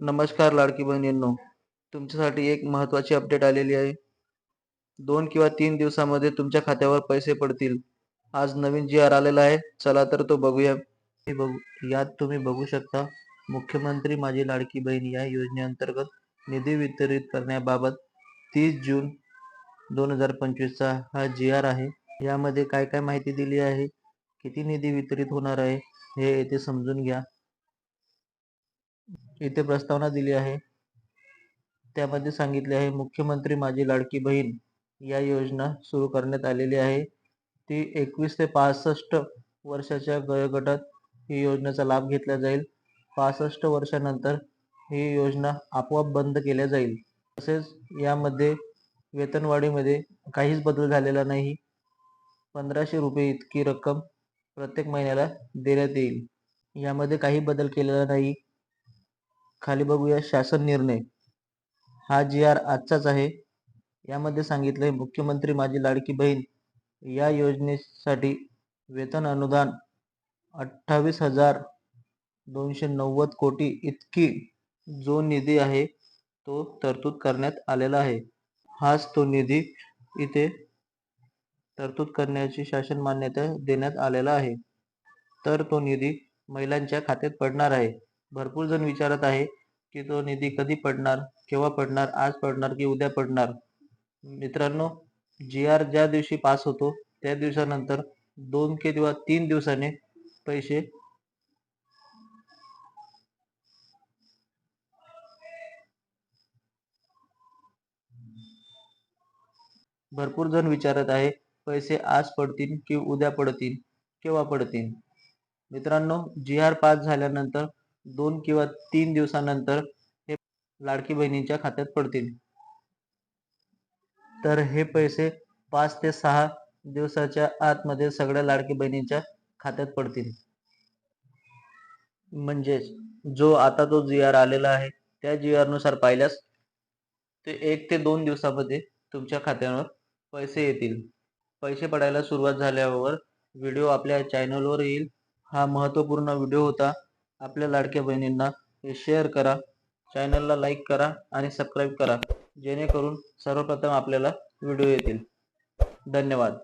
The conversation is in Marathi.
नमस्कार लाडकी बहिणींनो. तुमच्यासाठी एक महत्त्वाची अपडेट आलेली आहे. दोन किंवा तीन दिवसामध्ये तुमच्या खात्यावर पैसे पडतील. आज नवीन जी आर आलेला आहे. चला तर तो बघूया. हे बघू यात तुम्ही बघू शकता मुख्यमंत्री माझी लाडकी बहीण या योजनेअंतर्गत निधी वितरित करण्याबाबत तीस जून दोन हजार पंचवीसचा हा जी आर आहे. यामध्ये काय काय माहिती दिली आहे? किती निधी वितरित होणार आहे? हे येथे समजून घ्या. इथे प्रस्तावना दिली आहे. त्यामध्ये सांगितले आहे मुख्यमंत्री माझी लाडकी बहीण या योजना सुरू करण्यात आलेली आहे. ती एकवीस ते पासष्ट वर्षाच्या गटात ही योजनेचा लाभ घेतला जाईल. पासष्ट वर्षानंतर ही योजना आपोआप बंद केल्या जाईल. तसेच यामध्ये वेतनवाढीमध्ये काहीच बदल झालेला नाही. पंधराशे रुपये इतकी रक्कम प्रत्येक महिन्याला देण्यात येईल. यामध्ये काही बदल केलेला नाही. खाली बघूया शासन निर्णय. हा जी आर आजचाच आहे. यामध्ये सांगितलंय मुख्यमंत्री माझी लाडकी बहीण या योजनेसाठी वेतन अनुदान अठ्ठावीस हजार दोनशे नव्वद कोटी इतकी जो निधी आहे तो तरतूद करण्यात आलेला आहे. हाच तो निधी इथे तरतूद करण्याची शासन मान्यता देण्यात आलेला आहे. तर तो निधी महिलांच्या खात्यात पडणार आहे. भरपूर जण विचारत आहे की तो निधी कधी पडणार केव्हा पडणार आज पडणार की उद्या पडणार? मित्रांनो जी आर ज्या दिवशी पास होतो त्या दिवसानंतर दोन किंवा तीन दिवसाने पैसे भरपूर जण विचारत आहे पैसे आज पडतील की उद्या पडतील केव्हा पडतील? मित्रांनो जी आर पास झाल्यानंतर दोन किंवा तीन दिवसानंतर हे लाडकी बहिणीच्या खात्यात पडतील. तर हे पैसे पाच ते सहा दिवसाच्या आतमध्ये सगळ्या लाडकी बहिणींच्या खात्यात पडतील. म्हणजेच जो आता तो जी आर आलेला आहे त्या जी आरनुसार पाहिल्यास ते एक ते दोन दिवसामध्ये तुमच्या खात्यावर पैसे येतील. पैसे पडायला सुरुवात झाल्यावर व्हिडिओ आपल्या चॅनलवर येईल. हा महत्त्वपूर्ण व्हिडिओ होता. आपल्या लाडक्या बहिणींना हे शेअर करा चॅनलला लाईक करा आणि सबस्क्राईब करा जेणेकरून सर्वप्रथम आपल्याला व्हिडिओ येतील. धन्यवाद.